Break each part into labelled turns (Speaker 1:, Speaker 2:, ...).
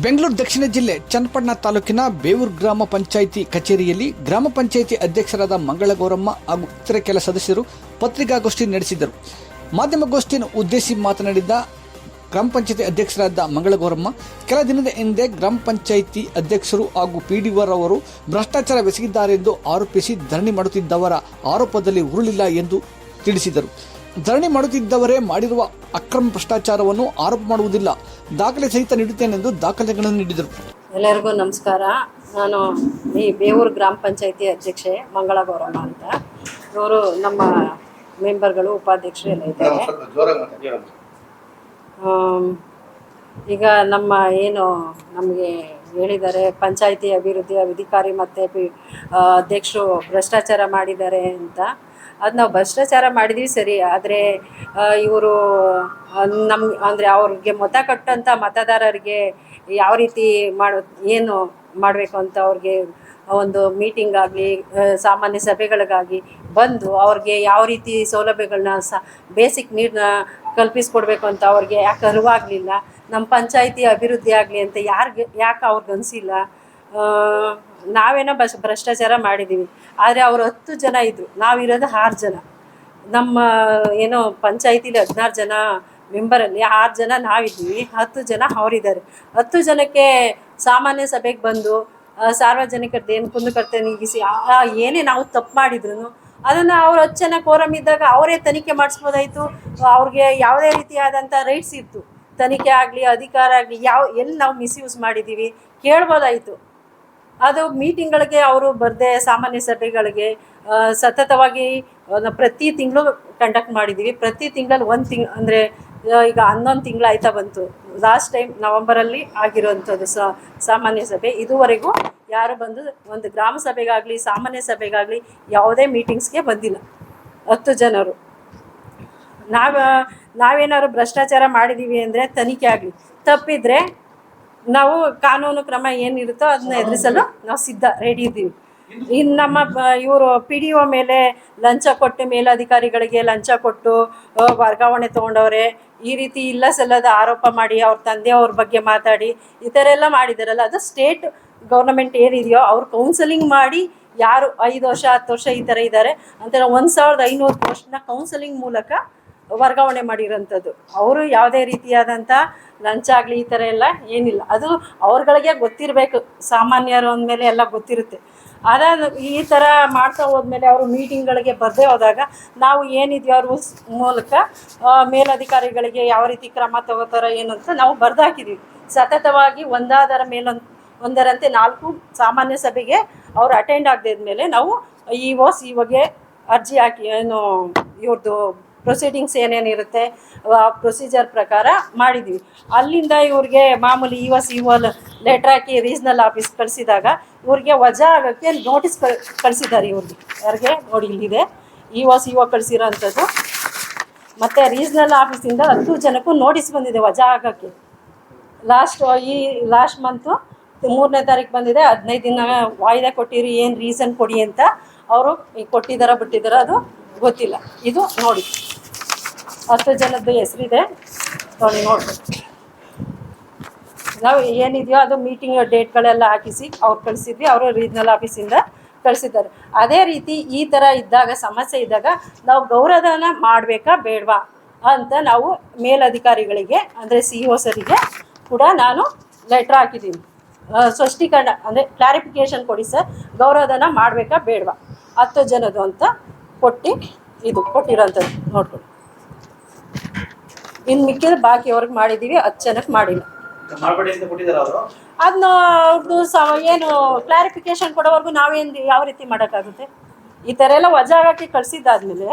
Speaker 1: ಬೆಂಗಳೂರು ದಕ್ಷಿಣ ಜಿಲ್ಲೆ ಚನ್ನಪಟ್ಟಣ ತಾಲೂಕಿನ ಬೇವೂರು ಗ್ರಾಮ ಪಂಚಾಯಿತಿ ಕಚೇರಿಯಲ್ಲಿ ಗ್ರಾಮ ಪಂಚಾಯಿತಿ ಅಧ್ಯಕ್ಷರಾದ ಮಂಗಳಗೌರಮ್ಮ ಹಾಗೂ ಇತರ ಕೆಲ ಸದಸ್ಯರು ಪತ್ರಿಕಾಗೋಷ್ಠಿ ನಡೆಸಿದರು. ಮಾಧ್ಯಮಗೋಷ್ಠಿಯನ್ನು ಉದ್ದೇಶಿಸಿ ಮಾತನಾಡಿದ ಗ್ರಾಮ ಪಂಚಾಯಿತಿ ಅಧ್ಯಕ್ಷರಾದ ಮಂಗಳಗೌರಮ್ಮ, ಕೆಲ ದಿನದ ಹಿಂದೆ ಗ್ರಾಮ ಪಂಚಾಯಿತಿ ಅಧ್ಯಕ್ಷರು ಹಾಗೂ ಪಿಡಿಒರವರು ಎಂದು ಆರೋಪಿಸಿ ಧರಣಿ ಮಾಡುತ್ತಿದ್ದವರ ಆರೋಪದಲ್ಲಿ ಉರುಳಿಲ್ಲ ಎಂದು ತಿಳಿಸಿದರು. ಧರಣಿ ಮಾಡುತ್ತಿದ್ದವರೇ ಮಾಡಿರುವ ಅಕ್ರಮ ಭ್ರಷ್ಟಾಚಾರವನ್ನು ಆರೋಪ ಮಾಡುವುದಿಲ್ಲ. ದಾಖಲೆ ಸಹಿತ ನೀಡುತ್ತೇನೆಂದು ದಾಖಲೆಗಳನ್ನು ನೀಡಿದರು.
Speaker 2: ಎಲ್ಲರಿಗೂ ನಮಸ್ಕಾರ. ನಾನು ಈ ಬೇವೂರು ಗ್ರಾಮ ಪಂಚಾಯತಿ ಅಧ್ಯಕ್ಷೆ ಮಂಗಳ ಗೌರಮ್ಮ ಅಂತ. ಇವರು ನಮ್ಮ ಮೆಂಬರ್ಗಳು ಉಪಾಧ್ಯಕ್ಷರು ಎಲ್ಲ ಇದ್ದಾರೆ. ಈಗ ನಮ್ಮ ಏನು ನಮಗೆ ಹೇಳಿದ್ದಾರೆ ಪಂಚಾಯತಿ ಅಭಿವೃದ್ಧಿ ಅಧಿಕಾರಿ ಮತ್ತು ಪಿ ಅಧ್ಯಕ್ಷರು ಭ್ರಷ್ಟಾಚಾರ ಮಾಡಿದ್ದಾರೆ ಅಂತ. ಅದು ನಾವು ಭ್ರಷ್ಟಾಚಾರ ಮಾಡಿದ್ವಿ ಸರಿ, ಆದರೆ ಇವರು ನಮ್ಮ ಅಂದರೆ ಅವ್ರಿಗೆ ಮತ ಕಟ್ಟಂಥ ಮತದಾರರಿಗೆ ಯಾವ ರೀತಿ ಮಾಡ, ಏನು ಮಾಡಬೇಕು ಅಂತ ಅವ್ರಿಗೆ ಒಂದು ಮೀಟಿಂಗ್ ಆಗಲಿ ಸಾಮಾನ್ಯ ಸಭೆಗಳಿಗಾಗಿ ಬಂದು ಅವ್ರಿಗೆ ಯಾವ ರೀತಿ ಸೌಲಭ್ಯಗಳನ್ನ ಸ ಬೇಸಿಕ್ ನೀರನ್ನ ಕಲ್ಪಿಸ್ಕೊಡ್ಬೇಕು ಅಂತ ಅವ್ರಿಗೆ ಯಾಕೆ ಅರಿವಾಗಲಿಲ್ಲ. ನಮ್ಮ ಪಂಚಾಯಿತಿ ಅಭಿವೃದ್ಧಿ ಆಗಲಿ ಅಂತ ಯಾರಿಗೆ, ಯಾಕೆ ಅವ್ರಿಗೆ ಅನಿಸಿಲ್ಲ. ನಾವೇನೋ ಬಸ್ ಭ್ರಷ್ಟಾಚಾರ ಮಾಡಿದ್ದೀವಿ ಆದರೆ ಅವರು ಹತ್ತು ಜನ ಇದ್ದರು ನಾವಿರೋದು ಆರು ಜನ. ನಮ್ಮ, ಏನೋ ಪಂಚಾಯತಿಲಿ ಹದಿನಾರು ಜನ ಮೆಂಬರಲ್ಲಿ ಆರು ಜನ ನಾವಿದ್ದೀವಿ. ಹತ್ತು ಜನ ಅವರಿದ್ದಾರೆ. ಹತ್ತು ಜನಕ್ಕೆ ಸಾಮಾನ್ಯ ಸಭೆಗೆ ಬಂದು ಸಾರ್ವಜನಿಕ ಸಾರ್ವಜನಿಕರದ್ದು ಏನು ಕುಂದುಕೊರತೆ ನೀಗಿಸಿ ಏನೇ ನಾವು ತಪ್ಪು ಮಾಡಿದ್ರು ಅದನ್ನು ಅವ್ರು ಹತ್ತು ಜನ ಕೋರಮ್ ಇದ್ದಾಗ ಅವರೇ ತನಿಖೆ ಮಾಡಿಸ್ಬೋದಾಯಿತು. ಅವ್ರಿಗೆ ಯಾವುದೇ ರೀತಿಯಾದಂಥ ರೈಟ್ಸ್ ಇತ್ತು. ತನಿಖೆ ಆಗಲಿ, ಅಧಿಕಾರ ಆಗಲಿ, ಯಾವ, ಎಲ್ಲಿ ನಾವು ಮಿಸ್ಯೂಸ್ ಮಾಡಿದ್ದೀವಿ ಕೇಳ್ಬೋದಾಯಿತು. ಅದು ಮೀಟಿಂಗ್ಗಳಿಗೆ ಅವರು ಬರದೆ ಸಾಮಾನ್ಯ ಸಭೆಗಳಿಗೆ ಸತತವಾಗಿ ಪ್ರತಿ ತಿಂಗಳು ಕಂಡಕ್ಟ್ ಮಾಡಿದ್ದೀವಿ ಪ್ರತಿ ತಿಂಗಳಲ್ಲಿ ಒಂದು ತಿಂಗ್, ಅಂದರೆ ಈಗ ಹನ್ನೊಂದು ತಿಂಗಳು ಆಯ್ತಾ ಬಂತು. ಲಾಸ್ಟ್ ಟೈಮ್ ನವಂಬರಲ್ಲಿ ಆಗಿರುವಂಥದ್ದು ಸಾಮಾನ್ಯ ಸಭೆ. ಇದುವರೆಗೂ ಯಾರು ಬಂದು ಒಂದು ಗ್ರಾಮ ಸಭೆಗಾಗಲಿ, ಸಾಮಾನ್ಯ ಸಭೆಗಾಗಲಿ ಯಾವುದೇ ಮೀಟಿಂಗ್ಸ್ಗೆ ಬಂದಿಲ್ಲ. ಹತ್ತು ಜನರು. ನಾವು, ನಾವೇನಾದ್ರು ಭ್ರಷ್ಟಾಚಾರ ಮಾಡಿದ್ದೀವಿ ಅಂದರೆ ತನಿಖೆ ಆಗಲಿ. ತಪ್ಪಿದರೆ ನಾವು ಕಾನೂನು ಕ್ರಮ ಏನಿರುತ್ತೋ ಅದನ್ನ ಎದುರಿಸಲು ನಾವು ಸಿದ್ಧ ರೆಡಿ ಇದ್ದೀವಿ. ಇನ್ನು ನಮ್ಮ ಇವರು ಪಿ ಡಿ ಒ ಮೇಲೆ ಲಂಚ ಕೊಟ್ಟು, ಮೇಲಧಿಕಾರಿಗಳಿಗೆ ಲಂಚ ಕೊಟ್ಟು ವರ್ಗಾವಣೆ ತೊಗೊಂಡವ್ರೆ, ಈ ರೀತಿ ಇಲ್ಲ ಸಲ್ಲದ ಆರೋಪ ಮಾಡಿ ಅವ್ರ ತಂದೆಯವ್ರ ಬಗ್ಗೆ ಮಾತಾಡಿ, ಈ ಥರ ಎಲ್ಲ ಮಾಡಿದಾರಲ್ಲ, ಅದು ಸ್ಟೇಟ್ ಗೌರ್ನಮೆಂಟ್ ಏನಿದೆಯೋ ಅವ್ರು ಕೌನ್ಸಲಿಂಗ್ ಮಾಡಿ ಯಾರು ಐದು ವರ್ಷ, ಹತ್ತು ವರ್ಷ ಈ ಥರ ಇದ್ದಾರೆ ಅಂತ ಒಂದು ಸಾವಿರದ ಐನೂರು ಪೋಸ್ಟ್ನ ಕೌನ್ಸಲಿಂಗ್ ಮೂಲಕ ವರ್ಗಾವಣೆ ಮಾಡಿರೋಂಥದ್ದು. ಅವರು ಯಾವುದೇ ರೀತಿಯಾದಂಥ ಲಂಚ ಆಗಲಿ ಈ ಥರ ಎಲ್ಲ ಏನಿಲ್ಲ. ಅದು ಅವ್ರಗಳಿಗೆ ಗೊತ್ತಿರಬೇಕು, ಸಾಮಾನ್ಯರು ಅಂದಮೇಲೆ ಎಲ್ಲ ಗೊತ್ತಿರುತ್ತೆ. ಅದನ್ನು ಈ ಥರ ಮಾಡ್ತಾ ಹೋದ್ಮೇಲೆ ಅವರು ಮೀಟಿಂಗ್ಗಳಿಗೆ ಬರದೇ ಹೋದಾಗ ನಾವು ಏನಿದೆಯೋ ರೂಲ್ಸ್ ಮೂಲಕ ಮೇಲಧಿಕಾರಿಗಳಿಗೆ ಯಾವ ರೀತಿ ಕ್ರಮ ತಗೋತಾರ ಏನು ಅಂತ ನಾವು ಬರೆದಾಕಿದ್ದೀವಿ ಸತತವಾಗಿ ಒಂದಾದರ ಮೇಲೊಂದು ಒಂದರಂತೆ ನಾಲ್ಕು ಸಾಮಾನ್ಯ ಸಭೆಗೆ ಅವರು ಅಟೆಂಡ್ ಆಗದೇ ಮೇಲೆ ನಾವು ಇ ಒ ಸಿ ಒಗೆ ಅರ್ಜಿ ಹಾಕಿ, ಏನು ಇವ್ರದ್ದು ಪ್ರೊಸೀಡಿಂಗ್ಸ್ ಏನೇನಿರುತ್ತೆ ಆ ಪ್ರೊಸೀಜರ್ ಪ್ರಕಾರ ಮಾಡಿದ್ವಿ. ಅಲ್ಲಿಂದ ಇವ್ರಿಗೆ ಮಾಮೂಲಿ ಇ ಸಿ ಇ ಲೆಟ್ರ್ ಹಾಕಿ ರೀಜ್ನಲ್ ಆಫೀಸ್ ಕಳಿಸಿದಾಗ ಇವ್ರಿಗೆ ವಜಾ ಆಗೋಕ್ಕೆ ನೋಟಿಸ್ ಕಳ್ ಕಳಿಸಿದ್ದಾರೆ ಇವ್ರಿಗೆ. ಯಾರಿಗೆ? ನೋಡಿ ಇಲ್ಲಿದೆ ಇ ಒ ಸಿ ಒ ಕಳಿಸಿರೋ ಅಂಥದ್ದು ಮತ್ತು ರೀಜ್ನಲ್ ಆಫೀಸಿಂದ ಹತ್ತು ಜನಕ್ಕೂ ನೋಟಿಸ್ ಬಂದಿದೆ ವಜಾ ಆಗೋಕ್ಕೆ. ಲಾಸ್ಟ್ ಈ ಲಾಸ್ಟ್ ಮಂತು ಮೂರನೇ ತಾರೀಕು ಬಂದಿದೆ, ಹದಿನೈದು ದಿನ ವಾಯ್ದೆ ಕೊಟ್ಟಿರಿ, ಏನು ರೀಸನ್ ಕೊಡಿ ಅಂತ ಅವರು ಕೊಟ್ಟಿದ್ದಾರ ಬಿಟ್ಟಿದ್ದಾರ ಅದು ಗೊತ್ತಿಲ್ಲ. ಇದು ನೋಡಿ. ಹತ್ತು ಜನದ್ದು ಹೆಸರಿದೆ. ನೋಡಿ ನೋಡಿ ನಾವು ಏನಿದೆಯೋ ಅದು ಮೀಟಿಂಗ್ ಡೇಟ್ಗಳೆಲ್ಲ ಹಾಕಿಸಿ ಅವ್ರು ಕಳಿಸಿದ್ವಿ, ಅವರು ರೀಜ್ನಲ್ ಆಫೀಸಿಂದ ಕಳಿಸಿದ್ದಾರೆ. ಅದೇ ರೀತಿ ಈ ಥರ ಇದ್ದಾಗ, ಸಮಸ್ಯೆ ಇದ್ದಾಗ ನಾವು ಗೌರವಧನ ಮಾಡಬೇಕಾ ಬೇಡವಾ ಅಂತ ನಾವು ಮೇಲಧಿಕಾರಿಗಳಿಗೆ, ಅಂದರೆ ಸಿ ಒ ಸರಿಗೆ ಕೂಡ ನಾನು ಲೆಟ್ರ್ ಹಾಕಿದ್ದೀನಿ. ಸ್ಪಷ್ಟೀಕರಣ, ಅಂದರೆ ಕ್ಲಾರಿಫಿಕೇಷನ್ ಕೊಡಿ ಸರ್ ಗೌರವಧನ ಮಾಡಬೇಕಾ ಬೇಡವಾ? ಹತ್ತು ಜನದು ಅಂತ ಕೊಟ್ಟು, ಇದು ಕೊಟ್ಟಿರೋಂಥದ್ದು, ನೋಡ್ಕೊಳ್ಳಿ. ಇನ್ನು ಮಿಕ್ಕಿದ ಬಾಕಿ ಅವ್ರಿಗೆ ಮಾಡಿದ್ದೀವಿ ಹತ್ತು ಜನಕ್ಕೆ ಮಾಡಿಲ್ಲ.
Speaker 3: ಮಾಡ್ಬೇಡಿ ಅಂತ ಕೊಟ್ಟಿದ್ದಾರೆ ಅವರು?
Speaker 2: ಅದನ್ನ ಅವ್ರದ್ದು ಸ ಏನು ಕ್ಲಾರಿಫಿಕೇಶನ್ ಕೊಡೋವರೆಗೂ ನಾವೇನು ಯಾವ ರೀತಿ ಮಾಡೋಕ್ಕಾಗುತ್ತೆ? ಈ ಥರ ಎಲ್ಲ ವಜಾ ಹಾಕಿ ಕಳಿಸಿದ್ದಾದ್ಮೇಲೆ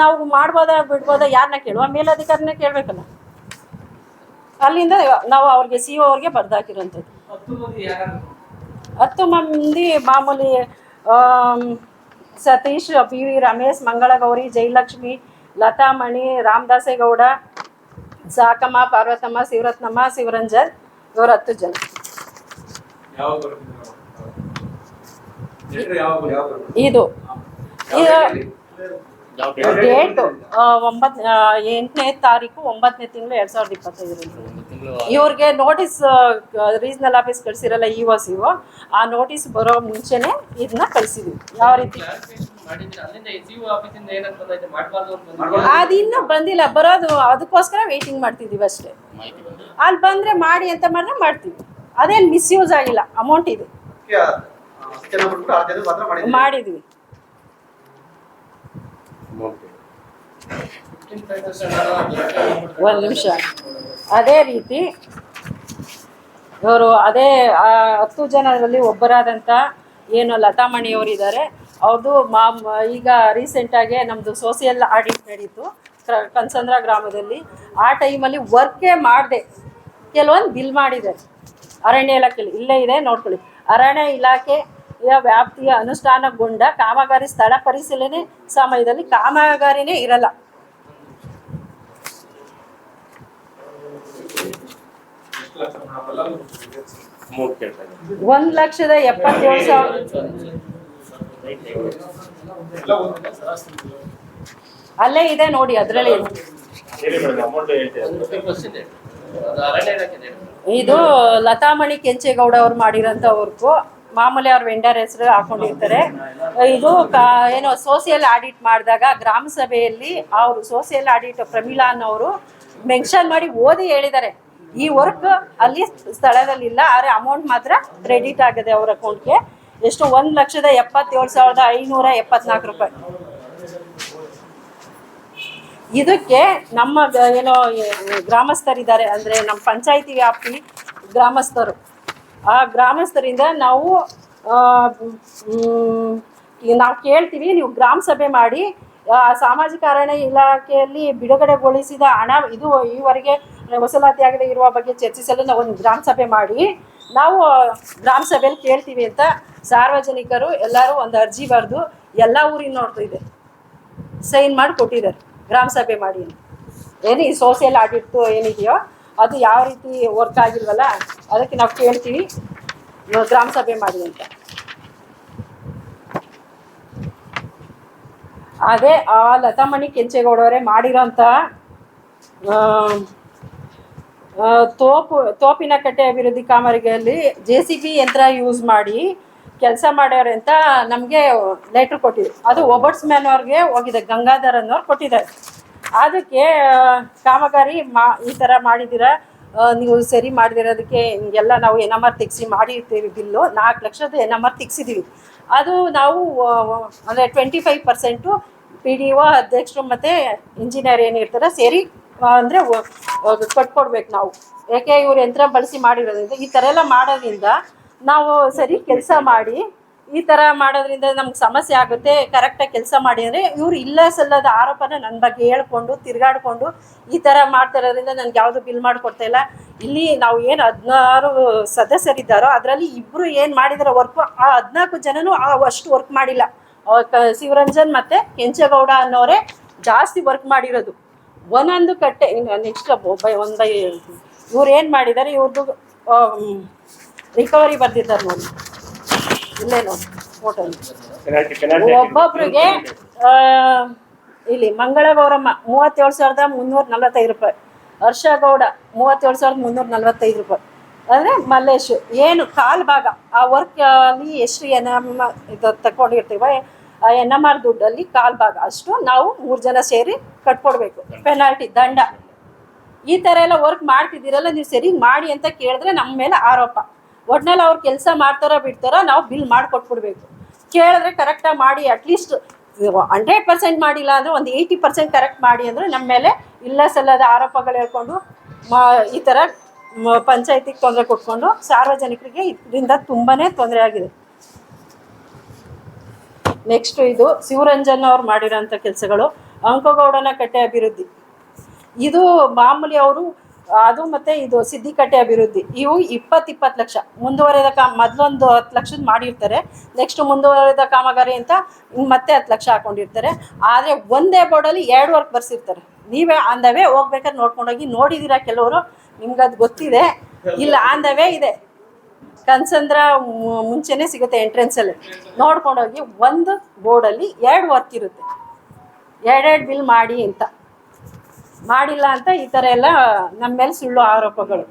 Speaker 2: ನಾವು ಮಾಡ್ಬೋದಾ ಬಿಡ್ಬೋದಾ ಯಾರನ್ನ ಕೇಳುವ? ಮೇಲಧಿಕಾರಿನೇ ಕೇಳಬೇಕಲ್ಲ. ಅಲ್ಲಿಂದ ನಾವು ಅವ್ರಿಗೆ ಸಿ ಒ ಅವ್ರಿಗೆ ಬರ್ದಾಕಿರೋಂಥದ್ದು.
Speaker 3: ಹತ್ತು ಮಂದಿ ಯಾರು
Speaker 2: ಹತ್ತು ಮಂದಿ ಮಾಮೂಲಿ ಸತೀಶ್ ಪಿ ವಿ ರಮೇಶ್ ಮಂಗಳಗೌರಿ ಜಯಲಕ್ಷ್ಮಿ ಲತಾಮಣಿ ರಾಮದಾಸೇಗೌಡ ಸಾಕಮ್ಮ ಪಾರ್ವತಮ್ಮ ಶಿವರತ್ನಮ್ಮ ಶಿವರಂಜನ್ ಇವರು ಹತ್ತು ಜನ? ಇದು. ಡೇಟ್ ಒಂಬತ್ತು ಒಂಬತ್ ಎಂಟನೇ ತಾರೀಕು ಒಂಬತ್ತನೇ ತಿಂಗಳು ಎರಡ್ ಸಾವಿರದ ಇಪ್ಪತ್ತೈದರಲ್ಲಿ. ಇವ್ರಿಗೆ ನೋಟಿಸ್ ರೀಜನಲ್ ಆಫೀಸ್ ಕಳಿಸಿರಲ್ಲ ಇ ವಾಸ್ ಇವು. ಆ ನೋಟಿಸ್ ಬರೋ ಮುಂಚೆನೆ ಇದನ್ನ ಕಳಿಸಿದ್ವಿ. ಯಾವ ರೀತಿ. ಅದಿನ್ನೂ ಬಂದಿಲ್ಲ. ಬರೋದು ಅದಕ್ಕೋಸ್ಕರ ವೇಟಿಂಗ್ ಮಾಡ್ತಿದ್ದೀವಿ ಅಷ್ಟೇ. ಅಲ್ಲಿ ಬಂದ್ರೆ ಮಾಡಿ ಅಂತ ಮಾಡಿದ್ರೆ ಮಾಡ್ತೀವಿ. ಅದೇನು ಮಿಸ್ಯೂಸ್ ಆಗಿಲ್ಲ. ಅಮೌಂಟ್ ಇದೆ. ಮಾಡಿದ್ವಿ.
Speaker 3: 15% ಅಲ್ಲ,
Speaker 2: ಒಂದು ನಿಮಿಷ. ಅದೇ ರೀತಿ ಇವರು ಅದೇ ಹತ್ತು ಜನರಲ್ಲಿ ಒಬ್ಬರಾದಂಥ ಏನು ಲತಾ ಇದ್ದಾರೆ. ಅವ್ರದ್ದು ಮಾ ಈಗ ರೀಸೆಂಟಾಗೆ ನಮ್ಮದು ಸೋಸಿಯಲ್ ಆಡಿಟ್ ನಡೀತು ಕನ್ಸಂದ್ರ ಗ್ರಾಮದಲ್ಲಿ. ಆ ಟೈಮಲ್ಲಿ ವರ್ಕೇ ಮಾಡಿದೆ. ಕೆಲವೊಂದು ಬಿಲ್ ಮಾಡಿದ್ದಾರೆ. ಅರಣ್ಯ ಇಲಾಖೆಯಲ್ಲಿ ಇಲ್ಲೇ ಇದೆ, ನೋಡ್ಕೊಳ್ಳಿ. ಅರಣ್ಯ ಇಲಾಖೆಯ ವ್ಯಾಪ್ತಿಯ ಅನುಷ್ಠಾನಗೊಂಡ ಕಾಮಗಾರಿ ಸ್ಥಳ ಪರಿಶೀಲನೆ ಸಮಯದಲ್ಲಿ ಕಾಮಗಾರಿನೇ ಇರಲ್ಲ. ಒಂದು ಲಕ್ಷದ ಎಪ್ಪತ್ತೇಳು ಸಾವಿರ. ಅಲ್ಲೇ ಇದೆ ನೋಡಿ, ಅದರಲ್ಲಿ.
Speaker 3: ಇದೆ.
Speaker 2: ಲತಾಮಣಿ ಕೆಂಚೇಗೌಡ ಅವ್ರು ಮಾಡಿರೋಂಥ ವರ್ಕು ಮಾಮೂಲಿ ಅವ್ರ ವೆಂಡರ್ ಹೆಸರು ಹಾಕೊಂಡಿರ್ತಾರೆ. ಇದು ಏನೋ ಸೋಷಿಯಲ್ ಆಡಿಟ್ ಮಾಡಿದಾಗ ಗ್ರಾಮ ಸಭೆಯಲ್ಲಿ ಅವರು ಸೋಷಿಯಲ್ ಆಡಿಟ್ ಪ್ರಮೀಳಾ ಅನ್ನೋರು ಮೆನ್ಷನ್ ಮಾಡಿ ಓದಿ ಹೇಳಿದ್ದಾರೆ. ಈ ವರ್ಕ್ ಅಲ್ಲಿ ಸ್ಥಳದಲ್ಲಿ ಇಲ್ಲ ಆದರೆ ಅಮೌಂಟ್ ಮಾತ್ರ ಕ್ರೆಡಿಟ್ ಆಗಿದೆ ಅವ್ರ ಅಕೌಂಟ್ಗೆ ಎಷ್ಟು? ಒಂದು ಲಕ್ಷದ ಎಪ್ಪತ್ತೇಳು ಸಾವಿರದ ಐನೂರ ಎಪ್ಪತ್ನಾಲ್ಕು ರೂಪಾಯಿ. ಇದಕ್ಕೆ ನಮ್ಮ ಏನೋ ಗ್ರಾಮಸ್ಥರಿದ್ದಾರೆ. ಅಂದರೆ ನಮ್ಮ ಪಂಚಾಯಿತಿ ವ್ಯಾಪ್ತಿ ಗ್ರಾಮಸ್ಥರು. ಆ ಗ್ರಾಮಸ್ಥರಿಂದ ನಾವು ನಾವು ಕೇಳ್ತೀವಿ, ನೀವು ಗ್ರಾಮ ಸಭೆ ಮಾಡಿ ಸಾಮಾಜಿಕ ಅರಣ್ಯ ಇಲಾಖೆಯಲ್ಲಿ ಬಿಡುಗಡೆಗೊಳಿಸಿದ ಹಣ, ಇದು ಈವರೆಗೆ ವಸೂಲಾತಿಯಾಗದೆ ಇರುವ ಬಗ್ಗೆ ಚರ್ಚಿಸಲು ನಾವು ಒಂದು ಗ್ರಾಮ ಸಭೆ ಮಾಡಿ, ನಾವು ಗ್ರಾಮ ಸಭೆಯಲ್ಲಿ ಕೇಳ್ತೀವಿ ಅಂತ ಸಾರ್ವಜನಿಕರು ಎಲ್ಲರೂ ಒಂದು ಅರ್ಜಿ ಬರೆದು ಎಲ್ಲ ಊರಿನ ನೋಡ್ತಾ ಇದೆ ಸೈನ್ ಮಾಡಿ ಕೊಟ್ಟಿದ್ದಾರೆ, ಗ್ರಾಮ ಸಭೆ ಮಾಡಿ. ಏನು ಈ ಸೋಷಿಯಲ್ ಆಡಿಟ್ ಏನಿದೆಯೋ, ಅದು ಯಾವ ರೀತಿ ವರ್ಕ್ ಆಗಿಲ್ವಲ್ಲ, ಅದಕ್ಕೆ ನಾವು ಕೇಳ್ತೀವಿ ಗ್ರಾಮ ಸಭೆ ಮಾಡಿ ಅಂತ ಅದೇ ಆ ಲತಾಮಣಿ ಕೆಂಚೇಗೌಡವರೇ ಮಾಡಿರೋಂಥ ತೋಪು, ತೋಪಿನ ಕಟ್ಟೆ ಅಭಿವೃದ್ಧಿ ಕಾಮಗಾರಿಯಲ್ಲಿ ಜೆ ಸಿ ಬಿ ಯಂತ್ರ ಯೂಸ್ ಮಾಡಿ ಕೆಲಸ ಮಾಡ್ಯಾರೆ ಅಂತ ನಮಗೆ ಲೆಟ್ರ್ ಕೊಟ್ಟಿದ್ರು. ಅದು ಒಬರ್ಟ್ಸ್ ಮ್ಯಾನ್ ಅವ್ರಿಗೆ ಹೋಗಿದೆ, ಗಂಗಾಧರ್ ಅನ್ನೋರು ಕೊಟ್ಟಿದ್ದಾರೆ. ಅದಕ್ಕೆ ಕಾಮಗಾರಿ ಮಾ, ಈ ಥರ ಮಾಡಿದ್ದೀರಾ ನೀವು ಸರಿ ಮಾಡಿದಿರೋದಕ್ಕೆ ಹಿಂಗೆಲ್ಲ ನಾವು ಎನ್ ಎಂ ಆರ್ ತೆಗ್ಸಿ ಮಾಡಿರ್ತೀವಿ ಬಿಲ್ಲು, ನಾಲ್ಕು ಲಕ್ಷದ ಎನ್ ಎಂ ಆರ್ ತೆಗ್ಸಿದ್ದೀವಿ ಅದು ನಾವು ಅಂದರೆ twenty five percent P D O ಅಧ್ಯಕ್ಷರು ಮತ್ತು ಇಂಜಿನಿಯರ್ ಏನಿರ್ತಾರೆ ಸೇರಿ ಅಂದರೆ ಕಟ್ಕೊಡ್ಬೇಕು ನಾವು. ಯಾಕೆ ಇವ್ರು ಯಂತ್ರ ಬಳಸಿ ಮಾಡಿರೋದ್ರಿಂದ ಈ ಥರ ಎಲ್ಲ ಮಾಡೋದ್ರಿಂದ ನಾವು ಸರಿ ಕೆಲಸ ಮಾಡಿ, ಈ ಥರ ಮಾಡೋದ್ರಿಂದ ನಮ್ಗೆ ಸಮಸ್ಯೆ ಆಗುತ್ತೆ ಕರೆಕ್ಟಾಗಿ ಕೆಲಸ ಮಾಡಿ ಅಂದರೆ ಇವ್ರು ಇಲ್ಲ ಸಲ್ಲದ ಆರೋಪನ ನನ್ನ ಬಗ್ಗೆ ಹೇಳ್ಕೊಂಡು, ತಿರುಗಾಡ್ಕೊಂಡು ಈ ಥರ ಮಾಡ್ತಾ ಇರೋದ್ರಿಂದ ನನಗೆ ಯಾವುದು ಬಿಲ್ ಮಾಡಿಕೊಡ್ತಾ ಇಲ್ಲ. ಇಲ್ಲಿ ನಾವು ಏನು ಹದಿನಾರು ಸದಸ್ಯರಿದ್ದಾರೋ ಅದರಲ್ಲಿ ಇಬ್ಬರು ಏನು ಮಾಡಿದಾರೋ ವರ್ಕು ಆ ಹದಿನಾಲ್ಕು ಜನನೂ ಆ ಅಷ್ಟು ವರ್ಕ್ ಮಾಡಿಲ್ಲ. ಶಿವರಂಜನ್ ಮತ್ತು ಕೆಂಚೇಗೌಡ ಅನ್ನೋರೇ ಜಾಸ್ತಿ ವರ್ಕ್ ಮಾಡಿರೋದು. ಒಂದೊಂದು ಕಟ್ಟೆ ನೆಕ್ಸ್ಟ್ ಬೈ ಒಂದು ಇವ್ರು ಏನು ಮಾಡಿದ್ದಾರೆ ಇವ್ರದ್ದು ರಿಕವರಿ ಬರ್ದಿದ್ದಾರೆ ನೋಡಿ. ಇಲ್ಲೇ ನೋಡಿ ಫೋಟೋ ಒಬ್ಬೊಬ್ರಿಗೆ ಇಲ್ಲಿ ಮಂಗಳ ಗೌರಮ್ಮ ಮೂವತ್ತೇಳು ಸಾವಿರದ ಮುನ್ನೂರ ನಲವತ್ತೈದು ರೂಪಾಯಿ. ಹರ್ಷ ಗೌಡ ಮೂವತ್ತೇಳು ಸಾವಿರದ ಮುನ್ನೂರ ನಲವತ್ತೈದು ರೂಪಾಯಿ. ಅಂದರೆ ಮಲ್ಲೇಶ್ ಏನು ಕಾಲು ಭಾಗ ಆ ವರ್ಕ್ ಅಲ್ಲಿ ಎಷ್ಟು ಎನ್ ಎಂ ಇದು ತಗೊಂಡಿರ್ತೀವ ಎನ್ ಎಂ ಆರ್ ದುಡ್ಡಲ್ಲಿ ಕಾಲ್ ಭಾಗ ಅಷ್ಟು ನಾವು ಮೂರು ಜನ ಸೇರಿ ಕಟ್ಕೊಡ್ಬೇಕು. ಪೆನಾಲ್ಟಿ ದಂಡ. ಈ ಥರ ಎಲ್ಲ ವರ್ಕ್ ಮಾಡ್ತಿದ್ದೀರಲ್ಲ ನೀವು ಸರಿ ಮಾಡಿ ಅಂತ ಕೇಳಿದ್ರೆ ನಮ್ಮ ಮೇಲೆ ಆರೋಪ. ಒಟ್ನಲ್ಲಿ ಅವ್ರು ಕೆಲಸ ಮಾಡ್ತಾರೋ ಬಿಡ್ತಾರೋ ನಾವು ಬಿಲ್ ಮಾಡಿ ಕೊಟ್ಬಿಡ್ಬೇಕು ಕೇಳಿದ್ರೆ ಕರೆಕ್ಟಾಗಿ ಮಾಡಿ ಅಟ್ಲೀಸ್ಟ್ ಹಂಡ್ರೆಡ್ ಪರ್ಸೆಂಟ್ ಮಾಡಿಲ್ಲ ಅಂದರೆ ಒಂದು ಏಯ್ಟಿ ಪರ್ಸೆಂಟ್ ಕರೆಕ್ಟ್ ಮಾಡಿ ಅಂದರೆ ನಮ್ಮ ಮೇಲೆ ಇಲ್ಲ ಸಲ್ಲದ ಆರೋಪಗಳು ಹೇಳ್ಕೊಂಡು ಈ ಥರ ಪಂಚಾಯತಿಗೆ ತೊಂದರೆ ಕೊಟ್ಕೊಂಡು ಸಾರ್ವಜನಿಕರಿಗೆ ಇದರಿಂದ ತುಂಬಾ ತೊಂದರೆ ಆಗಿದೆ. ನೆಕ್ಸ್ಟ್ ಇದು ಶಿವರಂಜನ್ ಅವ್ರು ಮಾಡಿರೋಂಥ ಕೆಲಸಗಳು. ಅಂಕಗೌಡನ ಕಟ್ಟೆ ಅಭಿವೃದ್ಧಿ. ಇದು ಮಾಮೂಲಿ ಅವರು, ಅದು ಮತ್ತೆ ಇದು ಸಿದ್ದಿಕಟ್ಟೆ ಅಭಿವೃದ್ಧಿ. ಇವು ಇಪ್ಪತ್ತು ಇಪ್ಪತ್ತು ಲಕ್ಷ. ಮುಂದುವರೆದ ಕಾಮ ಮೊದಲೊಂದು ಹತ್ತು ಲಕ್ಷದ ಮಾಡಿರ್ತಾರೆ. ನೆಕ್ಸ್ಟ್ ಮುಂದುವರೆದ ಕಾಮಗಾರಿ ಅಂತ ಮತ್ತೆ ಹತ್ತು ಲಕ್ಷ ಹಾಕೊಂಡಿರ್ತಾರೆ. ಆದರೆ ಒಂದೇ ಬೋರ್ಡಲ್ಲಿ ಎರಡು ವರ್ಕ್ ಬರ್ಸಿರ್ತಾರೆ. ನೀವೇ ಅಂದವೇ ಹೋಗ್ಬೇಕಾದ್ರೆ ನೋಡ್ಕೊಂಡೋಗಿ ನೋಡಿದ್ದೀರಾ ಕೆಲವರು? ನಿಮ್ಗೆ ಅದು ಗೊತ್ತಿದೆ. ಇಲ್ಲ, ಅಂದವೇ ಇದೆ. ಕನ್ಸಂದ್ರ ಮುಂಚೆನೇ ಸಿಗುತ್ತೆ ನೋಡ್ಕೊಂಡು ನೋಡ್ಕೊಂಡೋಗಿ ಒಂದು ಬೋರ್ಡ್ ಅಲ್ಲಿ ಎರಡು ವರ್ಕ್ ಇರುತ್ತೆ. ಎರಡೆರಡು ಬಿಲ್ ಮಾಡಿ ಅಂತ. ಮಾಡಿಲ್ಲ ಅಂತ ಈ ತರ ಎಲ್ಲ ನಮ್ಮ ಮೇಲೆ ಸುಳ್ಳು ಆರೋಪಗಳು.